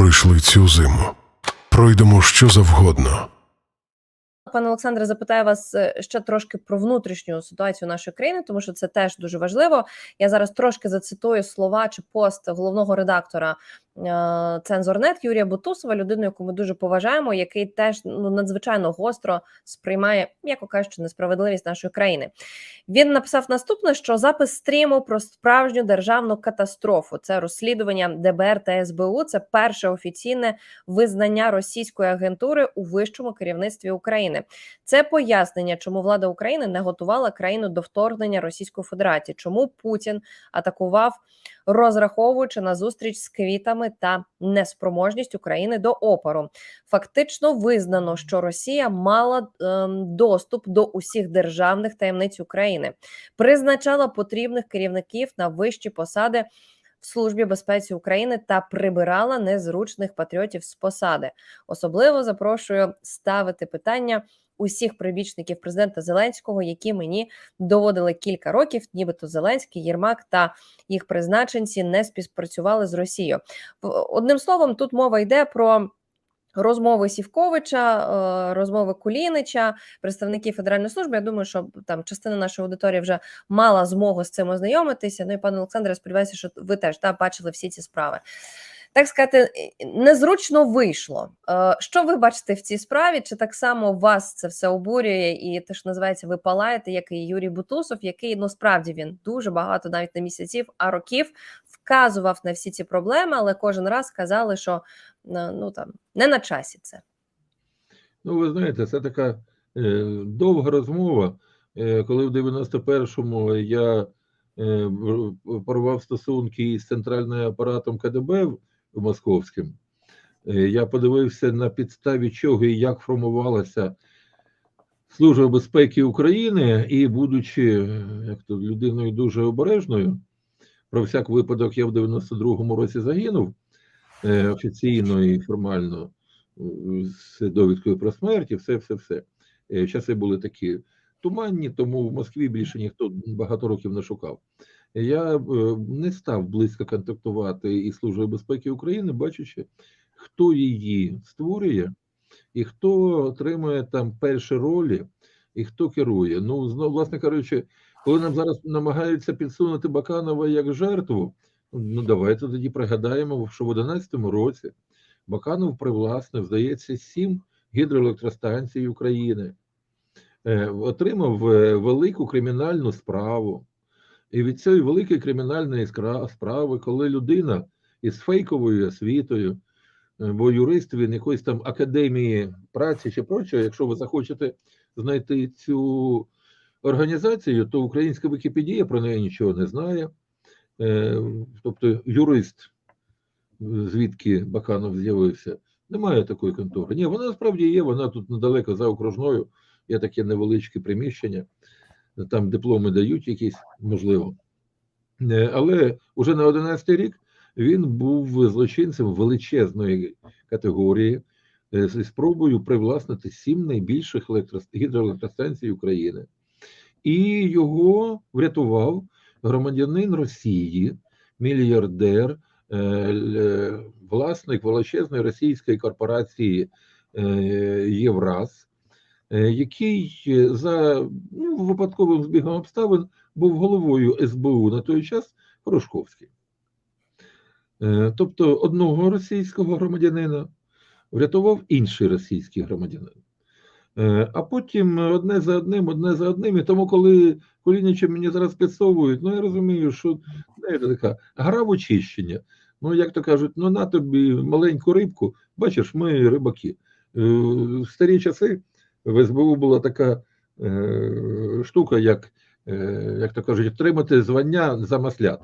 пройшли цю зиму. Пройдемо що завгодно. Пане Олександре, запитаю вас е, ще трошки про внутрішню ситуацію нашої країни, тому що це теж дуже важливо. Я зараз трошки зацитую слова чи пост головного редактора е, Цензорнет Юрія Бутусова, людину, яку ми дуже поважаємо, який теж ну надзвичайно гостро сприймає, м'яко кажучи, несправедливість нашої країни. Він написав наступне: що запис стріму про справжню державну катастрофу це розслідування ДБР та СБУ. Це перше офіційне визнання російської агентури у вищому керівництві України. Це пояснення, чому влада України не готувала країну до вторгнення Російської Федерації, чому Путін атакував, розраховуючи на зустріч з квітами та неспроможність України до опору. Фактично визнано, що Росія мала ем, доступ до усіх державних таємниць України, призначала потрібних керівників на вищі посади. В службі безпеці України та прибирала незручних патріотів з посади. Особливо запрошую ставити питання усіх прибічників президента Зеленського, які мені доводили кілька років, нібито Зеленський, Єрмак та їх призначенці не співпрацювали з Росією. Одним словом, тут мова йде про. Розмови Сівковича, е, розмови Кулінича, представників Федеральної служби. Я думаю, що там частина нашої аудиторії вже мала змогу з цим ознайомитися. Ну і пане Олександре, сподіваюся, що ви теж та, бачили всі ці справи. Так сказати, незручно вийшло. Е, Що ви бачите в цій справі? Чи так само вас це все обурює і те, що називається, ви палаєте, як і Юрій Бутусов, який ну справді він дуже багато, навіть не місяців, а років вказував на всі ці проблеми, але кожен раз казали, що ну там не на часі це. Ну, ви знаєте, це така е, довга розмова. Е, коли в 91-му я е, порвав стосунки із центральним апаратом КДБ в- московським, е, я подивився на підставі чого і як формувалася Служба безпеки України, і будучи е, як то людиною дуже обережною, про всяк випадок я в 92-му році загинув офіційно і формально е, з довідкою про смерть, і все, все, все. Е, Часи були такі туманні, тому в Москві більше ніхто багато років не шукав. Я е, не став близько контактувати із Службою безпеки України, бачачи, хто її створює і хто отримує там перші ролі, і хто керує. Ну, знову, власне кажучи, коли нам зараз намагаються підсунути Баканова як жертву, ну давайте тоді пригадаємо, що в 2011 році Баканов привласнив, здається, сім гідроелектростанцій України, е, отримав е, велику кримінальну справу. І від цієї великої кримінальної справи, коли людина із фейковою освітою, е, бо юрист він якоїсь там академії праці чи прочого, якщо ви захочете знайти цю організацію, то українська Вікіпедія про неї нічого не знає. Е, Тобто юрист, звідки Баканов з'явився, немає такої контори. Ні, вона насправді є, вона тут недалеко за окружною, є таке невеличке приміщення, там дипломи дають якісь, можливо. Е, Але уже на 11 рік він був злочинцем величезної категорії е, зі спробою привласнити сім найбільших електрос- гідроелектростанцій України. І його врятував громадянин Росії, мільярдер, е, власник величезної російської корпорації е, Євраз, е, який е, за ну, випадковим збігом обставин був головою СБУ на той час Порошковський. Е, Тобто одного російського громадянина врятував інший російський громадянин. Е, А потім одне за одним, одне за одним. І тому, коли Колініча мені зараз підсовують, ну я розумію, що знаєте, така гра в очищення. Ну, як то кажуть, ну на тобі маленьку рибку, бачиш, ми рибаки. Е, В старі часи в СБУ була така е, штука, як, як то кажуть, отримати звання за маслят.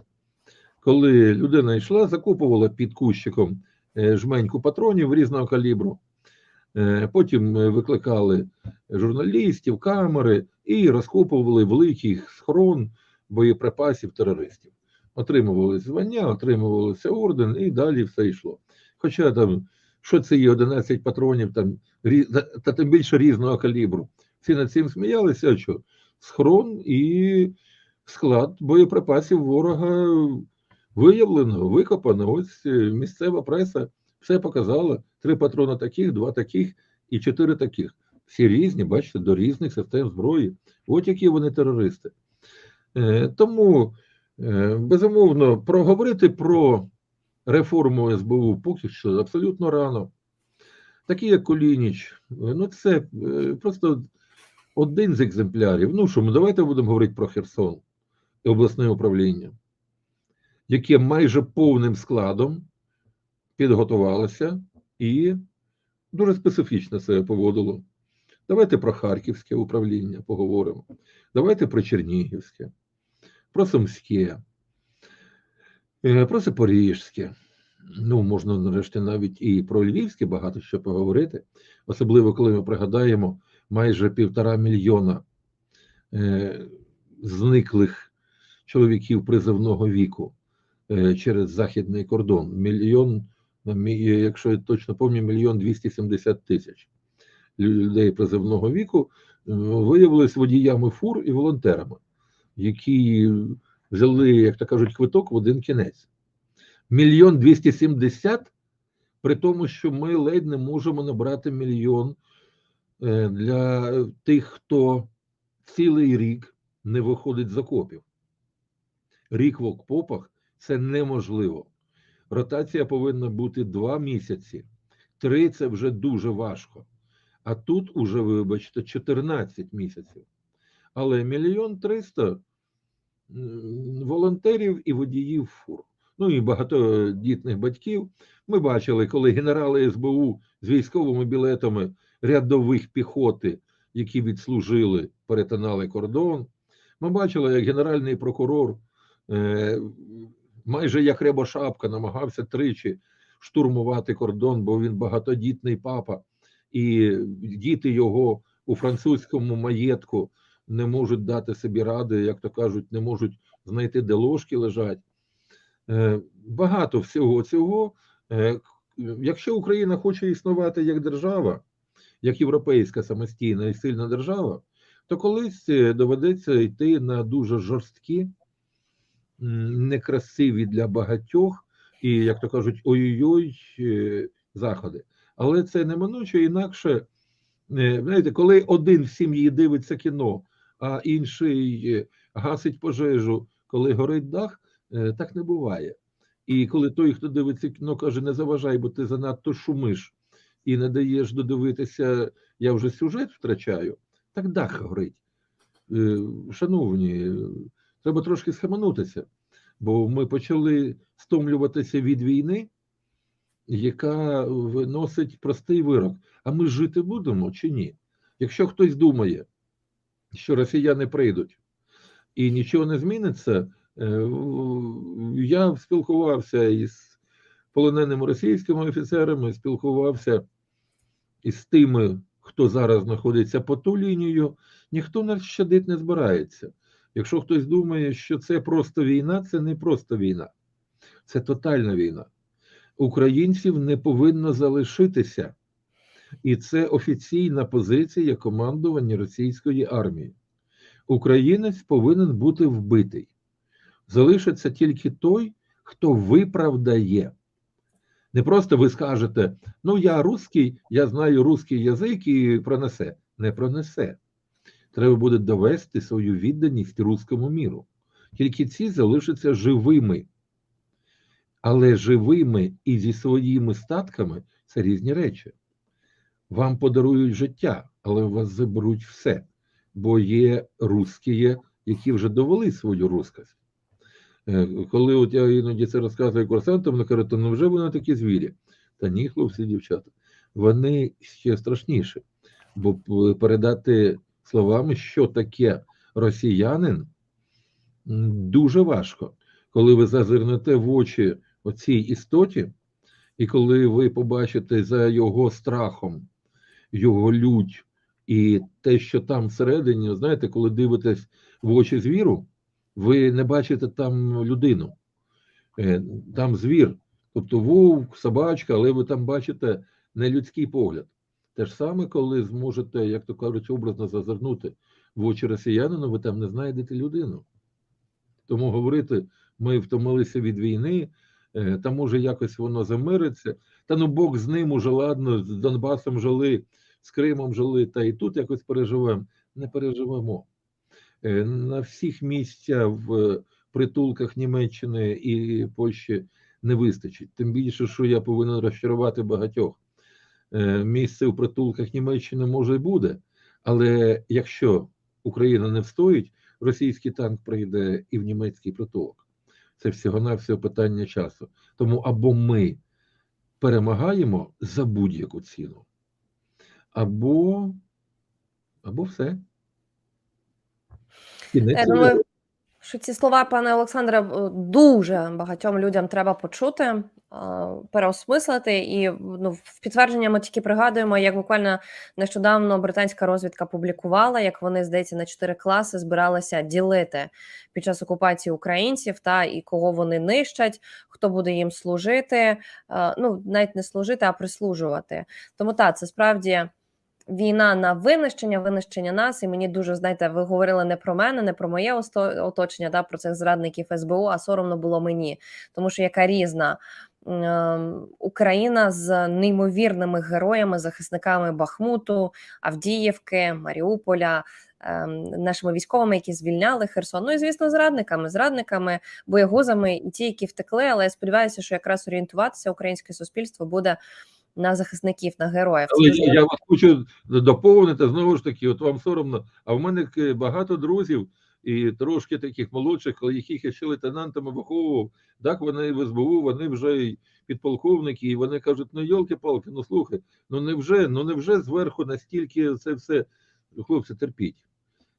Коли людина йшла, закупувала під кущиком жменьку патронів різного калібру, Потім е, викликали журналістів, камери і розкопували великий схорон боєприпасів терористів. Отримували звання, отримувалися орден, і далі все йшло. Хоча там, що це є 11 патронів, там та- тим більше різного калібру. Всі над цим сміялися, а що схорон і склад боєприпасів ворога виявлено, викопано. Ось е, місцева преса Все показало. Три патрона таких, два таких і чотири таких. Всі різні, бачите, до різних систем зброї. От які вони терористи. Е, Тому, е, безумовно, проговорити про реформу СБУ поки що абсолютно рано. Такі, як Колініч, е, ну це просто один з екземплярів. Ну що, ми давайте будемо говорити про Херсон і обласне управління, яке майже повним складом підготувалося і дуже специфічно себе поводило. Давайте про Харківське управління поговоримо. Давайте про Чернігівське, про Сумське, е, про Запорізьке. Ну, можна нарешті навіть і про Львівське багато що поговорити, особливо коли ми пригадаємо майже півтора мільйона е, зниклих чоловіків призовного віку е, через західний кордон. Мільйон, якщо я точно пам'ятаю, мільйон 270 тисяч людей призовного віку е, виявилися водіями фур і волонтерами, які взяли, як то кажуть, квиток в один кінець. Мільйон 270, при тому, що ми ледь не можемо набрати мільйон е, для тих, хто цілий рік не виходить з окопів. Рік в окопах це неможливо. Ротація повинна бути два місяці. Три це вже дуже важко. А тут уже, вибачте, 14 місяців. Але мільйон триста м, волонтерів і водіїв фур. Ну і багатодітних батьків. Ми бачили, коли генерали СБУ з військовими білетами рядових піхоти, які відслужили, перетинали кордон. Ми бачили, як генеральний прокурор, е, майже як Рябошапка, намагався тричі штурмувати кордон, бо він багатодітний папа, і діти його у французькому маєтку не можуть дати собі ради, як то кажуть, не можуть знайти, де ложки лежать. Е, Багато всього цього. Е, Якщо Україна хоче існувати як держава, як європейська самостійна і сильна держава, то колись е, доведеться йти на дуже жорсткі, некрасиві для багатьох і, як то кажуть, ой-ой-ой е, заходи. Але це неминуче інакше, е, знаєте, коли один в сім'ї дивиться кіно, а інший е, гасить пожежу, коли горить дах, так не буває. І коли той, хто дивиться кіно, каже, не заважай, бо ти занадто шумиш і не даєш додивитися, я вже сюжет втрачаю, так дах горить. Шановні, треба трошки схаменутися, бо ми почали стомлюватися від війни, яка виносить простий вирок. А ми жити будемо чи ні? Якщо хтось думає, що росіяни прийдуть і нічого не зміниться, е, я спілкувався із полоненими російськими офіцерами, спілкувався із тими, хто зараз знаходиться по ту лінію, ніхто нас щадить не збирається. Якщо хтось думає, що це просто війна, це не просто війна, це тотальна війна. Українців не повинно залишитися, і це офіційна позиція командування російської армії. Українець повинен бути вбитий. Залишиться тільки той, хто виправдає. Не просто ви скажете, ну я русський, я знаю русський язик і пронесе. Не пронесе. Треба буде довести свою відданість руському міру. Тільки ці залишаться живими. Але живими і зі своїми статками це різні речі. Вам подарують життя, але у вас заберуть все. Бо є русські, які вже довели свою рускость. Е, Коли от я іноді це розказую курсантам, кажуть, то ну вже вони такі звірі. Та ні, хлопці, дівчата, вони ще страшніші. Бо передати словами, що таке росіянин, дуже важко. Коли ви зазирнете в очі оцій істоті, і коли ви побачите за його страхом, його лють і те, що там всередині, знаєте, коли дивитесь в очі звіру, ви не бачите там людину, Е, там звір, тобто вовк, собачка, але ви там бачите нелюдський погляд. Те ж саме, коли зможете, як то кажуть, образно зазирнути в очі росіянину, ви там не знайдете людину. Тому говорити, ми втомилися від війни, е, та може якось воно замириться. та ну Бог з ним уже ладно, з Донбасом жили, з Кримом жили, та і тут якось переживемо. Не переживемо. Е, На всіх місця в притулках Німеччини і Польщі не вистачить. Тим більше, що я повинен розчарувати багатьох. Е, Місце у притулках Німеччини може й буде, але якщо Україна не встоїть, російський танк прийде і в німецький притулок. Це всього-навсього питання часу. Тому або ми перемагаємо за будь-яку ціну, або, або все. Кінець думаю, що ці слова, пане Олександре, дуже багатьом людям треба почути, е, переосмислити. І ну, в підтвердження ми тільки пригадуємо, як буквально нещодавно британська розвідка публікувала, як вони, здається, на чотири класи збиралися ділити під час окупації українців та і кого вони нищать, хто буде їм служити. Е, Ну, навіть не служити, а прислужувати. Тому так, це справді війна на винищення, винищення нас. І мені дуже знаєте, ви говорили не про мене, не про моє оточення, да, про цих зрадників СБУ, а соромно було мені, тому що яка різна. ем, Україна з неймовірними героями, захисниками Бахмуту, Авдіївки, Маріуполя, ем, нашими військовими, які звільняли Херсон. Ну і звісно, зрадниками, зрадниками, боєгузами і ті, які втекли. Але я сподіваюся, що якраз орієнтуватися українське суспільство буде на захисників, на героїв. Але я я вас хочу доповнити знову ж таки, от вам соромно. А в мене багато друзів і трошки таких молодших, яких я ще лейтенантами виховував, так вони в СБУ, вони вже й підполковники, і вони кажуть: ну йолки-палки, ну слухай, ну невже, ну невже зверху настільки це все. Хлопці, терпіть.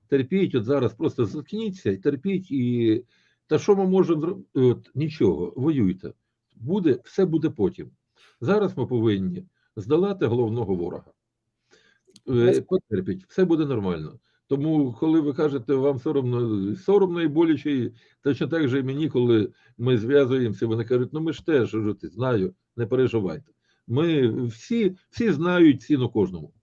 Терпіть, от зараз просто заткніться і терпіть, і та що ми можемо? От, Нічого, воюйте. Буде, все буде потім. Зараз ми повинні здолати головного ворога. Е, Потерпіть, все буде нормально. Тому, коли ви кажете, вам соромно, соромно і боляче, і точно так же і мені, коли ми зв'язуємося, вони кажуть, ну ми ж теж «Ти, знаю, не переживайте. Ми всі, всі знають ціну кожному.